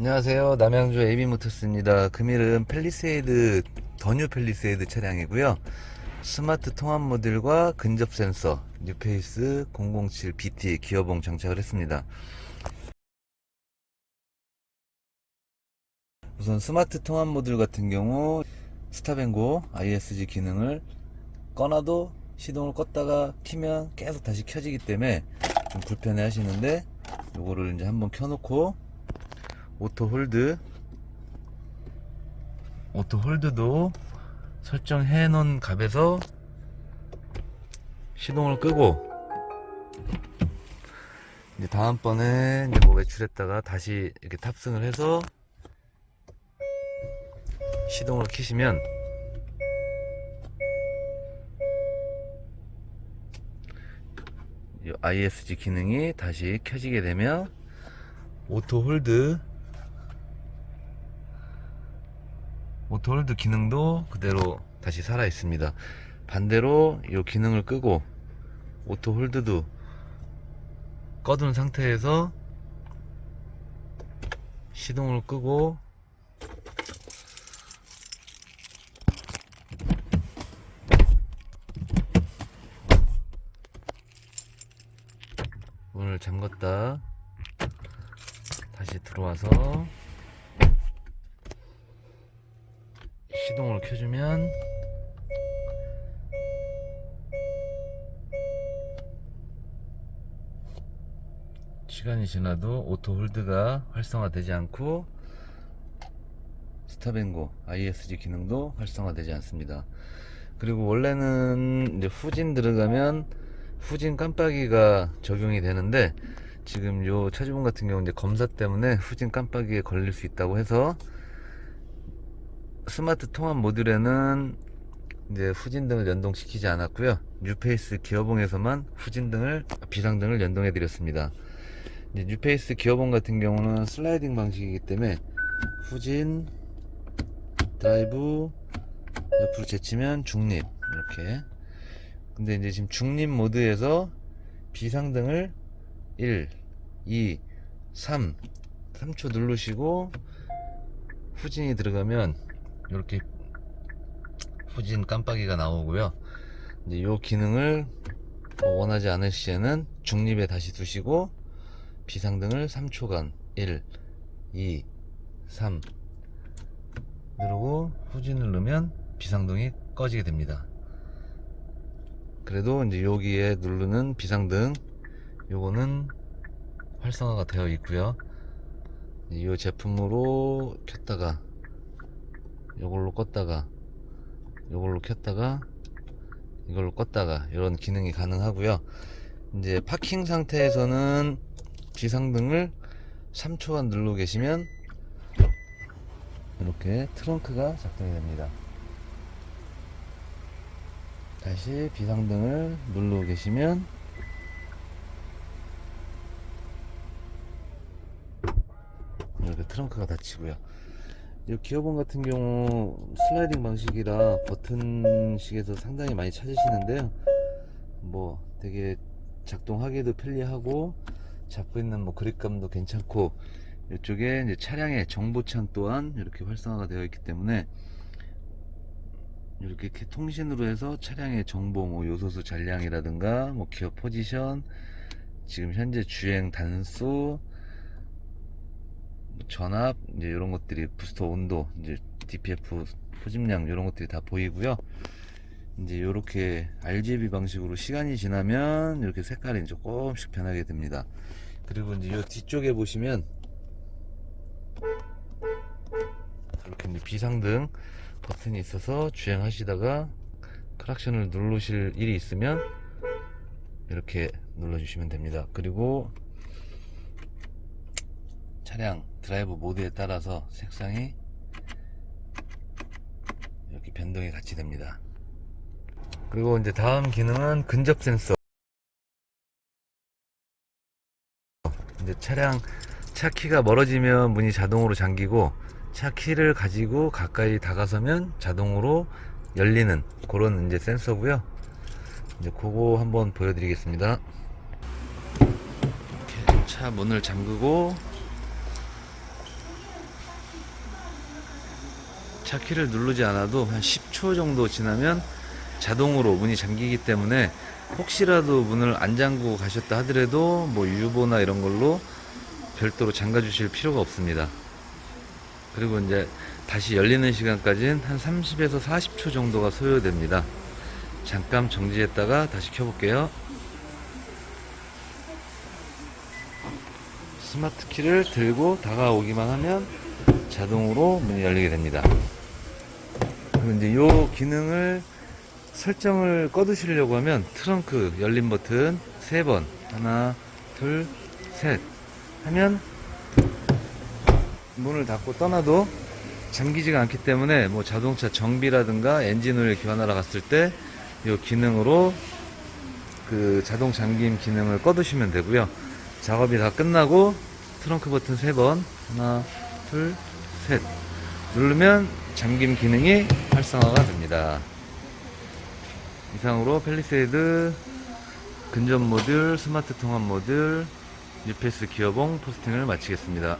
안녕하세요. 남양주 에이비모터스입니다. 금일은 펠리세이드, 더뉴 펠리세이드 차량이고요. 스마트 통합 모듈과 근접 센서, 뉴페이스 007 BT 기어봉 장착을 했습니다. 우선 스마트 통합 모듈 같은 경우 스탑앤고 ISG 기능을 꺼놔도 시동을 껐다가 키면 계속 다시 켜지기 때문에 좀 불편해 하시는데 요거를 이제 한번 켜놓고 오토 홀드. 오토 홀드도 설정해 놓은 값에서 시동을 끄고 이제 다음번에 이제 뭐 외출했다가 다시 이렇게 탑승을 해서 시동을 키시면 이 ISG 기능이 다시 켜지게 되면 오토 홀드 오토 홀드 기능도 그대로 다시 살아 있습니다. 반대로 이 기능을 끄고 오토 홀드도 꺼둔 상태에서 시동을 끄고 문을 잠갔다 다시 들어와서 시동을 켜주면 시간이 지나도 오토 홀드가 활성화되지 않고 스탑앤고 ISG 기능도 활성화되지 않습니다. 그리고 원래는 이제 후진 들어가면 후진 깜빡이가 적용이 되는데 지금 요 차주분 같은 경우 이제 검사 때문에 후진 깜빡이에 걸릴 수 있다고 해서 스마트 통합 모듈에는 이제 후진등을 연동시키지 않았고요. 뉴페이스 기어봉에서만 후진등을 비상등을 연동해 드렸습니다. 뉴페이스 기어봉 같은 경우는 슬라이딩 방식이기 때문에 후진 드라이브 옆으로 제치면 중립 이렇게 근데 이제 지금 중립 모드에서 비상등을 1, 2, 3 3초 누르시고 후진이 들어가면 이렇게 후진 깜빡이가 나오고요 이제 요 기능을 뭐 원하지 않을 시에는 중립에 다시 두시고 비상등을 3초간 1, 2, 3 누르고 후진을 넣으면 비상등이 꺼지게 됩니다. 그래도 이제 여기에 누르는 비상등 요거는 활성화가 되어 있고요. 이 제품으로 켰다가 요걸로 껐다가 요걸로 켰다가 이걸로 껐다가 이런 기능이 가능하고요. 이제 파킹 상태에서는 비상등을 3초간 누르고 계시면 이렇게 트렁크가 작동이 됩니다. 다시 비상등을 누르고 계시면 이렇게 트렁크가 닫히고요. 이 기어봉 같은 경우 슬라이딩 방식이라 버튼식에서 상당히 많이 찾으시는데요. 뭐 되게 작동하기도 편리하고 잡고 있는 뭐 그립감도 괜찮고 이쪽에 이제 차량의 정보창 또한 이렇게 활성화가 되어 있기 때문에 이렇게 통신으로 해서 차량의 정보 뭐 요소수 잔량이라든가 뭐 기어 포지션 지금 현재 주행 단수 뭐 전압 이제 이런 것들이 부스터 온도 이제 DPF 포집량 이런 것들이 다 보이고요. 이제 이렇게 RGB 방식으로 시간이 지나면 이렇게 색깔이 조금씩 변하게 됩니다. 그리고 이제 이 뒤쪽에 보시면 이렇게 이제 비상등 버튼이 있어서 주행하시다가 크락션을 누르실 일이 있으면 이렇게 눌러주시면 됩니다. 그리고 차량 드라이브 모드에 따라서 색상이 이렇게 변동이 같이 됩니다. 그리고 이제 다음 기능은 근접 센서. 이제 차량 차 키가 멀어지면 문이 자동으로 잠기고 차 키를 가지고 가까이 다가서면 자동으로 열리는 그런 이제 센서고요. 이제 그거 한번 보여드리겠습니다. 차 문을 잠그고 차 키를 누르지 않아도 한 10초 정도 지나면 자동으로 문이 잠기기 때문에 혹시라도 문을 안 잠그고 가셨다 하더라도 뭐 유보나 이런 걸로 별도로 잠가 주실 필요가 없습니다. 그리고 이제 다시 열리는 시간까지는 한 30에서 40초 정도가 소요됩니다. 잠깐 정지했다가 다시 켜볼게요. 스마트 키를 들고 다가오기만 하면 자동으로 문이 열리게 됩니다. 그리고 이제 이 기능을 설정을 꺼두시려고 하면 트렁크 열림 버튼 3번. 하나 둘 셋. 하면 문을 닫고 떠나도 잠기지가 않기 때문에 뭐 자동차 정비라든가 엔진 오일 교환하러 갔을 때 이 기능으로 그 자동 잠김 기능을 꺼두시면 되고요. 작업이 다 끝나고 트렁크 버튼 3번. 하나 둘 셋. 누르면 잠김 기능이 활성화가 됩니다. 이상으로 펠리세이드 근접 모듈, 스마트 통합 모듈, UPS 기어봉 포스팅을 마치겠습니다.